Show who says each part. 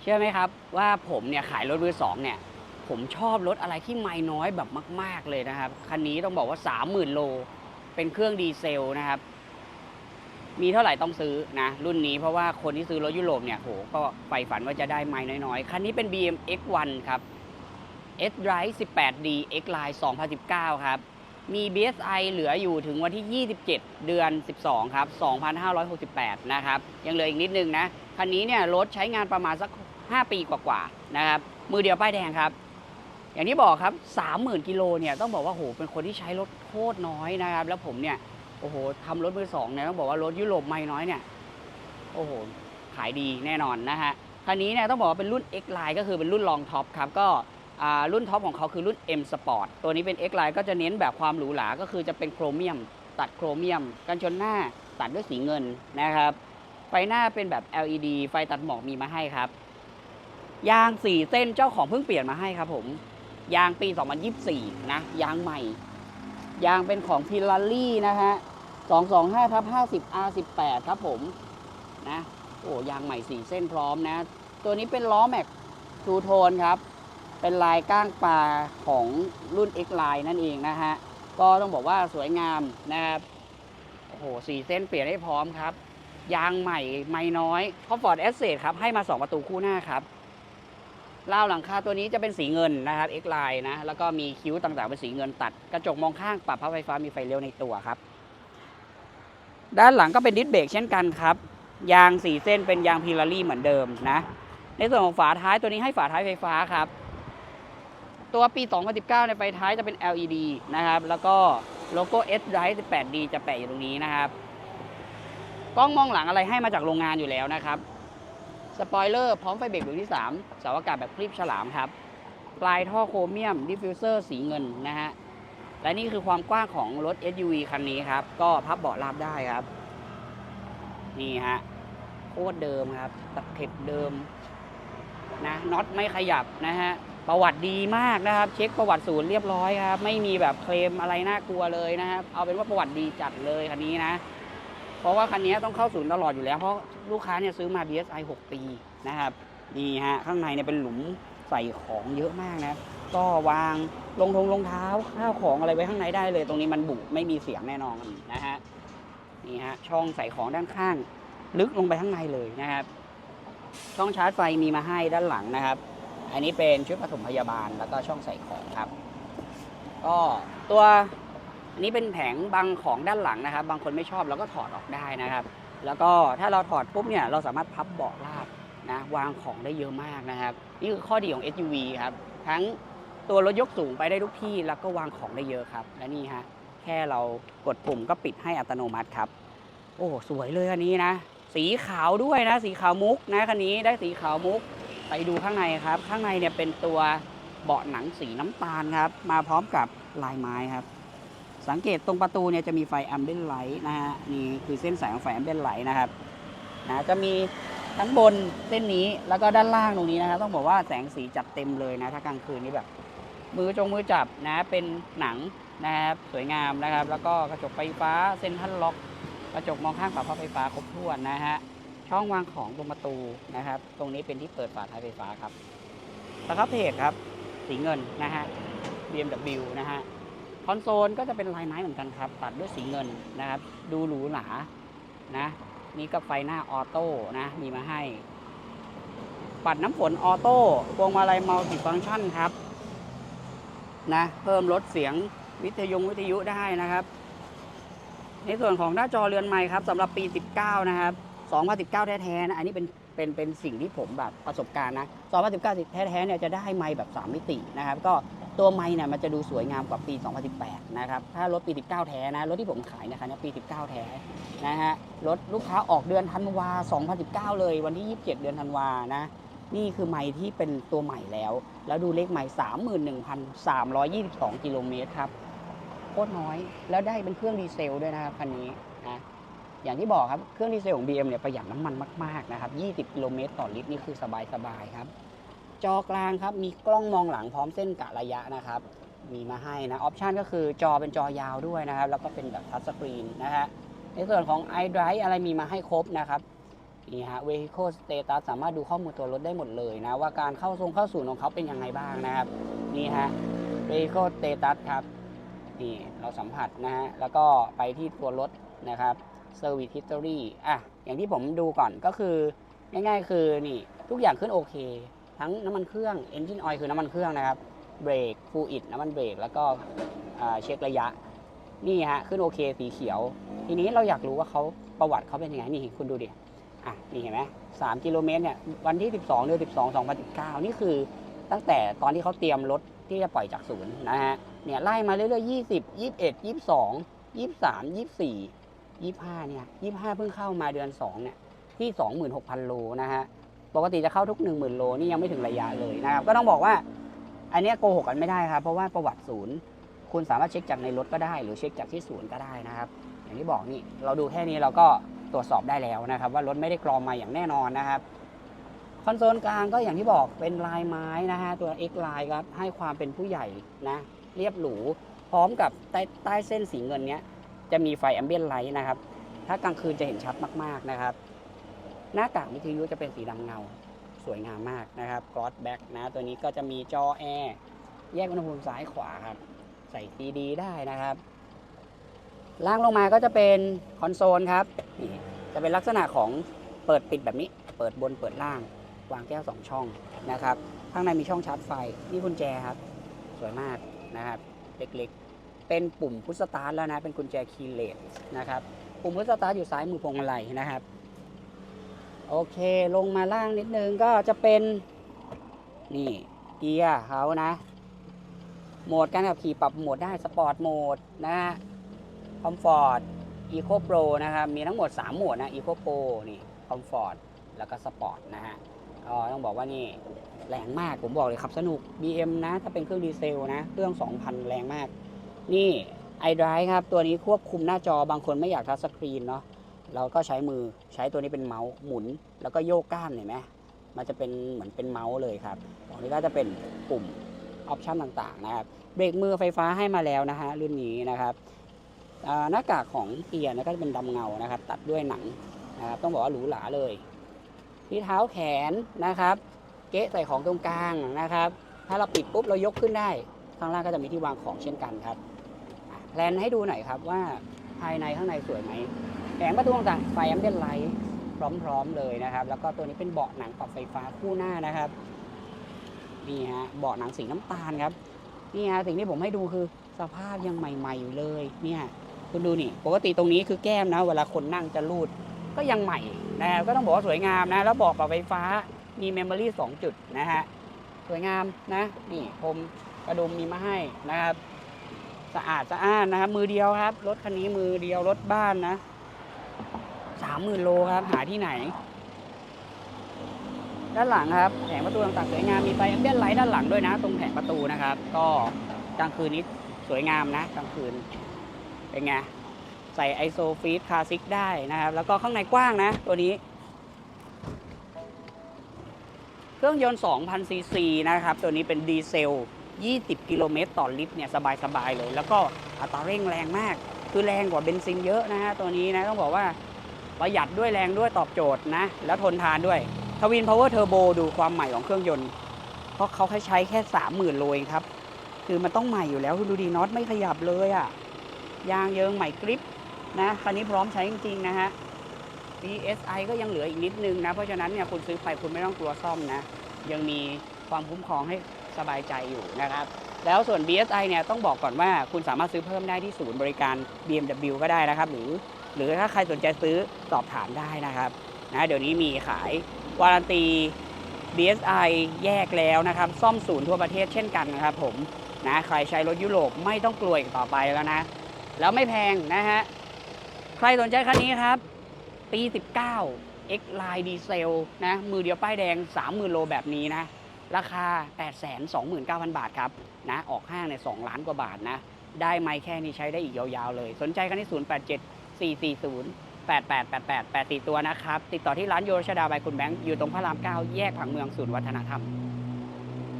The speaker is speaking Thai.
Speaker 1: เชื่อไหมครับว่าผมเนี่ยขายรถมือสองเนี่ยผมชอบรถอะไรที่ไม่น้อยแบบมาก ๆเลยนะครับ คันนี้ต้องบอกว่า 30,000 โล เป็นเครื่องดีเซลนะครับ มีเท่าไหร่ต้องซื้อนะ รุ่นนี้เพราะว่าคนที่ซื้อรถยุโรปเนี่ยโหก็ใฝ่ฝันว่าจะได้ไม่น้อยๆ คันนี้เป็น BM X1 ครับ S Drive 18D X Line 2019 ครับ มี BSI เหลืออยู่ถึงวันที่ 27 เดือน 12 ครับ 2568 นะครับ ยังเหลืออีกนิดนึงนะ คันนี้เนี่ยรถใช้งานประมาณสัก 5 ปีกว่าๆนะครับ มือเดียวป้ายแดงครับ อย่างที่บอกครับ 30,000กิโลเนี่ยต้องบอกว่าโหเป็นคนที่ใช้รถโคตรน้อยนะครับ แล้วผมเนี่ยโอ้โหทำรถมือสองเนี่ยต้องบอกว่ารถยุโรปไม่น้อยเนี่ยโอ้โหขายดีแน่นอนนะฮะคันนี้เนี่ยต้องบอกว่าเป็นรุ่น X Line ก็คือเป็นรุ่นรองท็อปครับก็รุ่นท็อปของเขาคือรุ่น M Sport ตัวนี้เป็น X Line ก็จะเน้นแบบความหรูหราก็คือจะเป็นโครเมียม ตัดโครเมียม กันชนหน้าตัดด้วยสีเงินนะครับไฟหน้าเป็นแบบ LED ไฟตัดหมอกมีมาให้ครับ ยางสี่เส้นเจ้าของเพิ่งเปลี่ยนมาให้ครับผมยางปี 2024 นะ ยางใหม่ ยางเป็นของพิลารี่นะฮะ 225ทับ50 R18 ครับผมนะ โอ้ยางใหม่สี่เส้นพร้อมนะ ตัวนี้เป็นล้อแม็กทูโทนครับ เป็นลายก้างปลาของรุ่น X Line นั่นเองนะฮะ ก็ต้องบอกว่าสวยงามนะครับ โอ้โหสี่เส้นเปลี่ยนให้พร้อมครับ ยางใหม่ไม่น้อยเพราะ Ford e s s e t ครับ ให้มา 2 ประตูคู่หน้าครับ ราวหลังคาตัวนี้จะเป็นสีเงินนะครับ X Line นะ แล้วก็มีคิ้วต่างๆเป็นสีเงินตัด กระจกมองข้างปรับพับไฟฟ้ามีไฟเลี้ยวในตัวครับ ด้านหลังก็เป็นดิสเบรกเช่นกันครับ ยางสีเส้นเป็นยางพิลารี่เหมือนเดิมนะ ในส่วนของฝาท้ายตัวนี้ให้ฝาท้ายไฟฟ้าครับ ตัวปี 2019 ในไฟท้ายจะเป็น LED นะครับ แล้วก็โลโก้ S Drive 18D จะแปะอยู่ตรงนี้นะครับ กล้องมองหลังอะไรให้มาจากโรงงานอยู่แล้วนะครับ สปอยเลอร์พร้อมไฟเบรกดวงที่ 3 เสาอากาศแบบคลิปฉลามครับ ปลายท่อโครเมียมดิฟฟิวเซอร์สีเงินนะฮะ และนี่คือความกว้างของรถ SUV คันนี้ครับ ก็พับเบาะราบได้ครับ นี่ฮะ โคตรเดิมครับตะเข็บเดิมนะน็อตไม่ขยับนะฮะ ประวัติดีมากนะครับ เช็คประวัติศูนย์เรียบร้อยครับ ไม่มีแบบเคลมอะไรน่ากลัวเลยนะครับ เอาเป็นว่าประวัติดีจัดเลยคันนี้นะ เพราะว่าคันนี้ต้องเข้าศูนย์ตลอดอยู่แล้ว เพราะลูกค้าเนี่ยซื้อมา DSi 6 ปีนะครับนี่ฮะข้างในเนี่ยเป็นหลุมใส่ของเยอะมากนะก็วางลงทงรองเท้าข้าวของอะไรไว้ข้างในได้เลย ตรงนี้มันบุไม่มีเสียงแน่นอนนะฮะนี่ฮะช่องใส่ของด้านข้าง ลึกลงไปข้างในเลยนะครับ ช่องชาร์จไฟมีมาให้ด้านหลังนะครับ อันนี้เป็นชุดปฐมพยาบาลแล้วก็ช่องใส่ของครับ ก็ตัว นี้เป็นแผงบังของด้านหลังนะครับ บางคนไม่ชอบเราก็ถอดออกได้นะครับ แล้วก็ถ้าเราถอดปุ๊บเนี่ยเราสามารถพับเบาะราบนะวางของได้เยอะมากนะครับ นี่คือข้อดีของ SUV ครับ ทั้งตัวรถยกสูงไปได้ทุกที่แล้วก็วางของได้เยอะครับ และนี่ฮะแค่เรากดปุ่มก็ปิดให้อัตโนมัติครับ โอ้สวยเลยอันนี้นะ สีขาวด้วยนะ สีขาวมุกนะคันนี้ได้สีขาวมุกไปดูข้างในครับ ข้างในเนี่ยเป็นตัวเบาะหนังสีน้ำตาลครับ มาพร้อมกับลายไม้ครับ สังเกตตรงประตูเนี่ยจะมีไฟแอมเบนไลท์นะฮะนี่คือเส้นสายของไฟแอมเบนไลท์นะครับนะจะมีทั้งบนเส้นนี้แล้วก็ด้านล่างตรงนี้นะครับต้องบอกว่าแสงสีจัดเต็มเลยนะถ้ากลางคืนนี่แบบ มือจงมือจับนะเป็นหนังนะครับสวยงามนะครับ แล้วก็กระจกไฟฟ้าเซ็นทรัลล็อก กระจกมองข้างปรับพับไฟฟ้าครบถ้วนนะฮะช่องวางของตรงประตูนะครับ ตรงนี้เป็นที่เปิดฝาท้ายไฟฟ้าครับสครับเพจครับสีเงินนะฮะ BMW นะฮะ คอนโซลก็จะเป็นลายไม้เหมือนกันครับ ตัดด้วยสีเงินนะครับ ดูหรูหรานะ นี่ก็ไฟหน้าออโต้นะ มีมาให้ ปัดน้ำฝนออโต้พวงมาลัยมัลติฟังก์ชันครับ นะ เพิ่มลดเสียงวิทยุวิทยุได้นะครับ ในส่วนของหน้าจอเรือนใหม่ครับสำหรับปี 19 นะครับ 2019 แท้ๆนะ อันนี้เป็นเป็นเป็นสิ่งที่ผมแบบประสบการณ์นะ 2019 แท้ๆเนี่ยจะได้ไมค์แบบ 3 มิตินะครับ ก็ ตัวไมค์เนี่ยมันจะดูสวยงามกว่าปี 2018 นะครับ ถ้ารถปี 19 แท้นะ รถที่ผมขายนะคะเนี่ยปี 19 แท้นะฮะ รถลูกค้าออกเดือนธันวา 2019 เลยวันที่ 27 เดือนธันวานะ นี่คือไมค์ที่เป็นตัวใหม่แล้ว แล้วดูเลขไมค์31,322 กิโลเมตรครับโคตรน้อย แล้วได้เป็นเครื่องดีเซลด้วยนะครับคันนี้นะอย่างที่บอกครับ เครื่องดีเซลของ BM เนี่ยประหยัดน้ำมันมาก ๆ นะครับ 20 กิโลเมตรต่อลิตรนี่คือสบายๆครับ จอกลางครับ มีกล้องมองหลังพร้อมเส้นกะระยะนะครับ มีมาให้นะ ออปชันก็คือจอเป็นจอยาวด้วยนะครับ แล้วก็เป็นแบบทัชสกรีนนะฮะ ในส่วนของ iDrive อะไรมีมาให้ครบนะครับนี่ฮะ vehicle status สามารถดูข้อมูลตัวรถได้หมดเลยนะ ว่าการเข้าทรงเข้าศูนย์ของเขาเป็นยังไงบ้างนะครับ นี่ฮะ vehicle status ครับ นี่เราสัมผัสนะฮะ แล้วก็ไปที่ตัวรถนะครับ service history อะ อย่างที่ผมดูก่อนก็คือ ง่ายๆ คือนี่ทุกอย่างขึ้นโอเค ทั้งน้ำมันเครื่อง engine oil คือน้ำมันเครื่องนะครับ เบรก fluid น้ำมันเบรก แล้วก็เช็คระยะ นี่ฮะ ขึ้นโอเคสีเขียว ทีนี้เราอยากรู้ว่าเขาประวัติเขาเป็นยังไง นี่คุณดูดิ อะ นี่เห็นไหมสามกิโลเมตรเนี่ย วันที่ 12 เดือน 12 2019 นี่คือตั้งแต่ตอนที่เขาเตรียมรถที่จะปล่อยจากศูนย์นะฮะ เนี่ยไล่มาเรื่อยๆ 20 21 22 23 24 25เนี่ย25 เพิ่งเข้ามาเดือน 2 เนี่ยที่ 26,000 โลนะฮะ ปกติจะเข้าทุก 10,000โลนี่ยังไม่ถึงระยะเลยนะครับ ก็ต้องบอกว่า อันเนี้ยโกหกกันไม่ได้ครับ เพราะว่าประวัติศูนย์ คุณสามารถเช็คจากในรถก็ได้ หรือเช็คจากที่ศูนย์ก็ได้นะครับ อย่างที่บอกนี่เราดูแค่นี้เราก็ตรวจสอบได้แล้วนะครับ ว่ารถไม่ได้กรองมาอย่างแน่นอนนะครับคอนโซลกลางก็อย่างที่บอกเป็นลายไม้นะฮะตัว X ลายครับให้ความเป็นผู้ใหญ่นะ เรียบหรูพร้อมกับใต้ใต้เส้นสีเงินเนี้ยจะมีไฟแอมเบียนไลท์นะครับ ถ้ากลางคืนจะเห็นชัดมากๆนะครับ หน้ากากวิทยุจะเป็นสีดำเงา สวยงามมากนะครับกรอสแบ็กนะ ตัวนี้ก็จะมีจอแอร์แยกอุณหภูมิซ้ายขวาครับ ใส่ซีดีได้นะครับ ล่างลงมาก็จะเป็นคอนโซลครับนี่จะเป็นลักษณะของเปิดปิดแบบนี้ เปิดบนเปิดล่าง วางแก้วสองช่องนะครับ ข้างในมีช่องชาร์จไฟ นี่กุญแจครับ สวยมากนะครับ เล็กๆ เป็นปุ่มพุชสตาร์ทแล้วนะ เป็นกุญแจคีย์เลสนะครับ ปุ่มพุชสตาร์ทอยู่ซ้ายมือพวงมาลัยนะครับ โอเคลงมาล่างนิดนึงก็จะเป็น นี่เกียร์เขานะ โหมดการขับขี่ปรับโหมดได้สปอร์ตโหมดนะฮะคอมฟอร์ตอีโคโปรนะครับ มีทั้งหมด 3 โหมดนะอีโคโปรนี่คอมฟอร์ตแล้วก็สปอร์ตนะฮะก็ต้องบอกว่านี่แรงมากผมบอกเลยขับสนุก BM นะ ถ้าเป็นเครื่องดีเซลนะ เครื่อง 2,000 แรงมาก นี่ iDrive ครับ ตัวนี้ควบคุมหน้าจอบางคนไม่อยากทัชสกรีนเนาะ เราก็ใช้มือใช้ตัวนี้เป็นเมาส์หมุน แล้วก็โยกก้านเห็นไหมมันจะเป็นเหมือนเป็นเมาส์เลยครับตรงนี้ก็จะเป็นปุ่มออปชันต่างๆนะครับ เบรกมือไฟฟ้าให้มาแล้วนะฮะรุ่นนี้นะครับหน้ากากของเกียร์นะก็จะเป็นดำเงานะครับ ตัดด้วยหนังนะครับต้องบอกว่าหรูหราเลย ที่เท้าแขนนะครับ เก๊ะใส่ของตรงกลางนะครับ ถ้าเราปิดปุ๊บเรายกขึ้นได้ ข้างล่างก็จะมีที่วางของเช่นกันครับแพลนให้ดูหน่อยครับว่า ภายในข้างในสวยไหมแผงประตูต่างๆไฟแอมเบียนไลท์พร้อมๆเลยนะครับ แล้วก็ตัวนี้เป็นเบาะหนังปรับไฟฟ้าคู่หน้านะครับนี่ฮะเบาะหนังสีน้ำตาลครับนี่ฮะสิ่งที่ผมให้ดูคือสภาพยังใหม่ๆอยู่เลยเนี่ยคุณดูนี่ปกติตรงนี้คือแก้มนะ เวลาคนนั่งจะรูดก็ยังใหม่นะก็ต้องบอกว่าสวยงามนะ แล้วบอกกับไฟฟ้ามีเมมโมรี่2จุดนะฮะ สวยงามนะ นี่ผมกระดุมมีมาให้นะครับ สะอาดสะอ้านนะครับ มือเดียวครับ รถคันนี้มือเดียวรถบ้านนะสามหมื่นโลครับ หาที่ไหน ด้านหลังครับแผงประตูต่างๆสวยงามมีไฟแอมเบียนไลท์ด้านหลังด้วยนะ ตรงแผงประตูนะครับ ก็กลางคืนนี้สวยงามนะกลางคืนเป็นไงใส่ไอโซฟีดคาซิกได้นะครับ แล้วก็ข้างในกว้างนะ ตัวนี้ เครื่องยนต์2,000ซีซีนะครับ ตัวนี้เป็นดีเซล 20 กิโลเมตรต่อลิตรเนี่ยสบายๆเลย แล้วก็อัตราเร่งแรงมาก คือแรงกว่าเบนซินเยอะนะฮะตัวนี้นะต้องบอกว่าประหยัดด้วยแรงด้วยตอบโจทย์นะ แล้วทนทานด้วยทวินพาวเวอร์เทอร์โบดูความใหม่ของเครื่องยนต์ เพราะเขาใช้แค่ 30,000 โลเองครับ คือมันต้องใหม่อยู่แล้วคุณดูดีน็อตไม่ขยับเลยอะ่ะยางเยิงใหม่กริปนะคันนี้พร้อมใช้จริงๆนะฮะ DSI ก็ยังเหลืออีกนิดนึงนะ เพราะฉะนั้นเนี่ยคุณซื้อไปคุณไม่ต้องกลัวซ่อมนะ ยังมีความคุ้มครองให้ สบายใจอยู่นะครับ แล้วส่วน BSI เนี่ยต้องบอกก่อนว่าคุณสามารถซื้อเพิ่มได้ที่ศูนย์บริการ BMW ก็ได้นะครับ หรือ หรือถ้าใครสนใจซื้อสอบถามได้นะครับนะเดี๋ยวนี้มีขายวารันตี BSI แยกแล้วนะครับ ซ่อมศูนย์ทั่วประเทศเช่นกันนะครับผมนะใครใช้รถยุโรปไม่ต้องกลัวอีกต่อไปแล้วนะ แล้วไม่แพงนะฮะ ใครสนใจคันนี้ครับ ปี 19 X Line ดีเซลนะมือเดียวป้ายแดง 30,000 โลแบบนี้นะ ราคา 829,000 บาทครับนะออกห้างใน2ล้านกว่าบาทนะ ได้ไหมแค่นี้ใช้ได้อีกยาวๆเลย สนใจกันที่ 087 440 8888 84 ตัวนะครับ ติดต่อที่ร้านโยรชดาบายคุณแบงค์ อยู่ตรงพระราม 9 แยกผังเมืองศูนย์วัฒนธรรม